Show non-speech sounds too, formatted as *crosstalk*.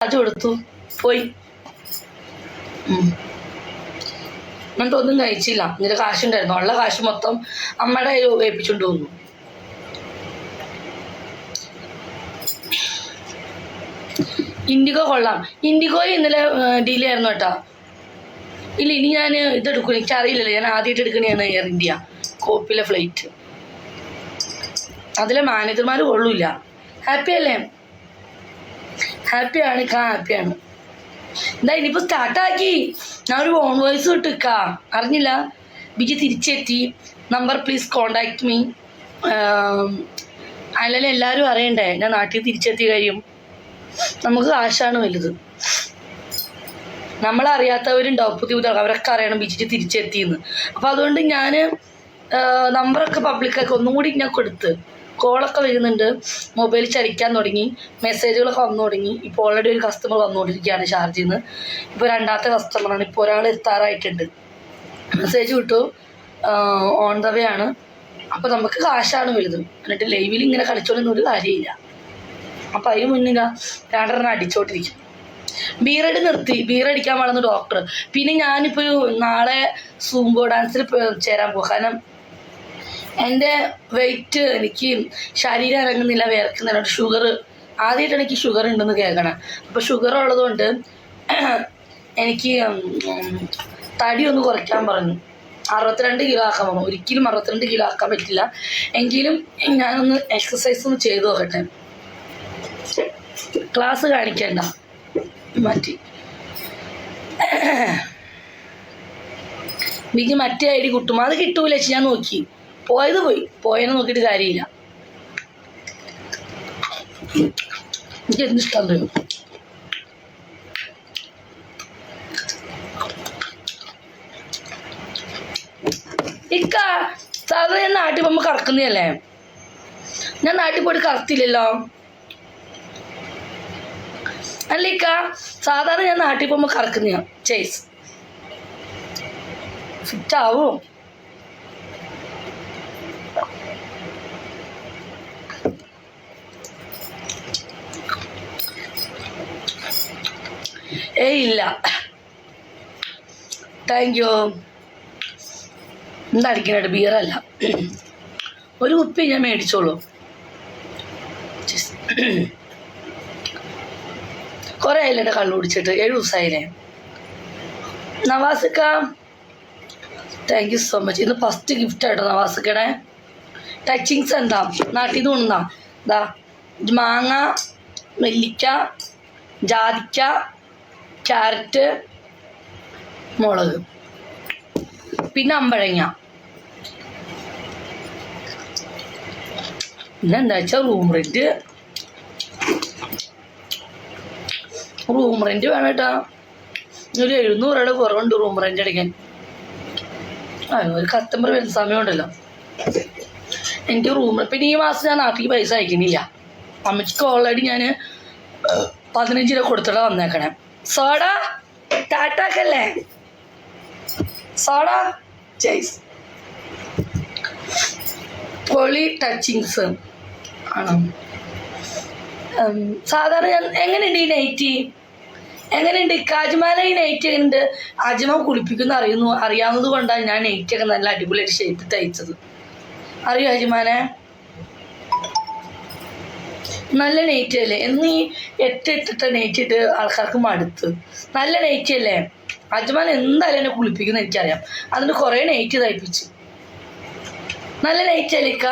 Charge കൊടുത്തു. പോയി. എന്നിട്ട് ഒന്നും കഴിച്ചില്ല. എന്നിട്ട് കാശുണ്ടായിരുന്നു ഉള്ള കാശ് മൊത്തം അമ്മയുടെ കയ്യിൽ ഏൽപ്പിച്ചുകൊണ്ട് വന്നു. ഇൻഡിഗോ കൊള്ളാം. ഇൻഡിഗോ ഇന്നലെ ഡീലേ ആയിരുന്നു കേട്ടോ. ഇല്ല ഇനി ഞാൻ ഇതെടുക്കും. എനിക്കറിയില്ലല്ലോ ഞാൻ ആദ്യമായിട്ട് എടുക്കണേന്ന് എയർ ഇന്ത്യ കോപ്പിലെ ഫ്ലൈറ്റ് അതിലെ മാനേജർമാർ കൊള്ളൂല. ഹാപ്പി അല്ലേ? ഹാപ്പിയാണ് കാ ഹാപ്പിയാണ് എന്താ ഇനിയിപ്പോൾ സ്റ്റാർട്ടാക്കി ഞാൻ ഒരു ഓൺ വോയിസ് ഇട്ടിക്കാ. അറിഞ്ഞില്ല? ബിജി തിരിച്ചെത്തി. നമ്പർ പ്ലീസ് കോണ്ടാക്ട് മീ അല്ലെങ്കിൽ എല്ലാവരും അറിയണ്ടേ? ഞാൻ നാട്ടിൽ തിരിച്ചെത്തിയ കാര്യം. നമുക്ക് കാശാണ് വലുത്. നമ്മളറിയാത്തവരുണ്ടാവും പുതിയ. അവരൊക്കെ അറിയണം ബിജിറ്റ് തിരിച്ചെത്തിയെന്ന് അപ്പോൾ അതുകൊണ്ട് ഞാൻ നമ്പറൊക്കെ പബ്ലിക്കൊക്കെ ഒന്നും കൂടി ഞാൻ കൊടുത്ത്. കോളൊക്കെ വരുന്നുണ്ട്. മൊബൈൽ ചലിക്കാൻ തുടങ്ങി. മെസ്സേജുകളൊക്കെ വന്നു തുടങ്ങി. ഇപ്പോൾ ഓൾറെഡി ഒരു കസ്റ്റമർ വന്നുകൊണ്ടിരിക്കുകയാണ് ഷാർജിൽ നിന്ന് ഇപ്പോൾ രണ്ടാമത്തെ കസ്റ്റമറാണ് ഇപ്പോൾ ഒരാൾ എത്താറായിട്ടുണ്ട്. മെസ്സേജ് വിട്ടു. ഓൺ ദ വേ ആണ്. അപ്പോൾ നമുക്ക് കാശാണ് വലുത്. എന്നിട്ട് ലൈവിൽ ഇങ്ങനെ കളിച്ചോളൊന്നും ഒരു കാര്യമില്ല. അപ്പം അതിന് മുന്നിൽ രണ്ടെണ്ണം അടിച്ചോണ്ടിരിക്കും ബീറടി നിർത്തി. ബീറടിക്കാൻ വളർന്നു ഡോക്ടർ പിന്നെ ഞാനിപ്പോൾ നാളെ സൂംബോ ഡാൻസിൽ ചേരാൻ പോകും കാരണം എന്റെ വെയിറ്റ് എനിക്ക് ശരീരം ഇറങ്ങുന്നില്ല വിയർക്കുന്നില്ല ഷുഗർ ആദ്യമായിട്ട് എനിക്ക് ഷുഗർ ഉണ്ടെന്ന് കേൾക്കണം. അപ്പോൾ ഷുഗർ ഉള്ളതുകൊണ്ട് *clears throat* എനിക്ക് തടി ഒന്ന് കുറയ്ക്കാൻ പറഞ്ഞു. അറുപത്തിരണ്ട് കിലോ ആക്കാൻ പറഞ്ഞു. ഒരിക്കലും അറുപത്തിരണ്ട് കിലോ ആക്കാൻ പറ്റില്ല. എങ്കിലും ഞാനൊന്ന് എക്സസൈസ് ഒന്ന് ചെയ്തു നോക്കട്ടെ. ക്ലാസ് കാണിക്കണ്ട. മാറ്റി. എനിക്ക് മറ്റേ ഐ ഡി കിട്ടും. അത് കിട്ടൂല ചേച്ചി. ഞാൻ നോക്കി. പോയത് പോയി. പോയെന്ന് നോക്കിയിട്ട് കാര്യമില്ല. എനിക്ക് എന്ത് ഇഷ്ടം തോന്നും? ഇക്ക സാധാരണ ഞാൻ നാട്ടിൽ പോകുമ്പോൾ കറക്കുന്നതല്ലേ? ഞാൻ നാട്ടിൽ പോയിട്ട് കറത്തില്ലല്ലോ? അല്ല ഇക്ക സാധാരണ ഞാൻ നാട്ടിൽ പോകുമ്പോൾ കറക്കുന്ന ചേസ് ഫിറ്റ് ഏയ് ഇല്ല. താങ്ക് യു എന്താ അടിക്കണേ ബിയറല്ല ഒരു കുപ്പി ഞാൻ മേടിച്ചോളൂ. കുറേ ആയില്ല എന്റെ കള്ളു കുടിച്ചിട്ട്? ഏഴ് ദിവസമായില്ലേ നവാസിക്ക താങ്ക് യു സോ മച്ച് ഇന്ന് ഫസ്റ്റ് ഗിഫ്റ്റ് ആയിട്ടോ നവാസിക്കടെ. ടച്ചിങ്സ് എന്താ? നാട്ടിൽ നിന്ന് ഉണ്ടാ മാങ്ങ നെല്ലിക്ക ജാതിക്ക ക്യാരറ്റ് മുളക് പിന്നെ അമ്പഴങ്ങ. പിന്നെ എന്താ വെച്ചാൽ റൂം റെന്റ് റൂം റെന്റ് വേണം കേട്ടാ ഒരു എഴുന്നൂറ് കുറവുണ്ട് റൂം റെന്റ് അടിക്കാൻ ആ ഒരു കസ്റ്റമർ വരുന്ന സമയമുണ്ടല്ലോ എനിക്ക് റൂം പിന്നെ ഈ മാസം ഞാൻ നാട്ടിൽ പൈസ അയക്കുന്നില്ല അമ്മച്ചിക്ക് ഓൾറെഡി ഞാൻ പതിനഞ്ച് രൂപ കൊടുത്തിട്ടാണ് വന്നേക്കണേ. സോഡ? ടാറ്റാക്കല്ലേ സോഡ? ചൈസ് പൊളി ടച്ചിങ്സ് ആണോ? സാധാരണ ഞാൻ എങ്ങനെയുണ്ട് ഈ നൈറ്റി? എങ്ങനെയുണ്ട്? കാജ്മാല ഈ നൈറ്റ് ഉണ്ട് അജ്മ കുളിപ്പിക്കുന്ന അറിയുന്നു അറിയാവുന്നത് കൊണ്ടാണ് ഞാൻ നൈറ്റ് ഒക്കെ നല്ല അടിപൊളിയായിട്ട് ഷേപ്പ് തയ്ച്ചത്. അറിയോ അജ്മാനെ? നല്ല നെയ്റ്റ് അല്ലേ? എന്ന് ഈ എട്ട് നെയ്റ്റ് ഇട്ട് ആൾക്കാർക്ക് മടുത്ത്. നല്ല നെയ്റ്റ് അല്ലേ? അജ്മാൻ എന്തായാലും എന്നെ കുളിപ്പിക്കുന്ന എനിക്കറിയാം. അതിന് കുറേ നെയ്റ്റ് തയ്പ്പിച്ചു നല്ല നെയ്റ്റ് അല്ലേ ഇക്ക?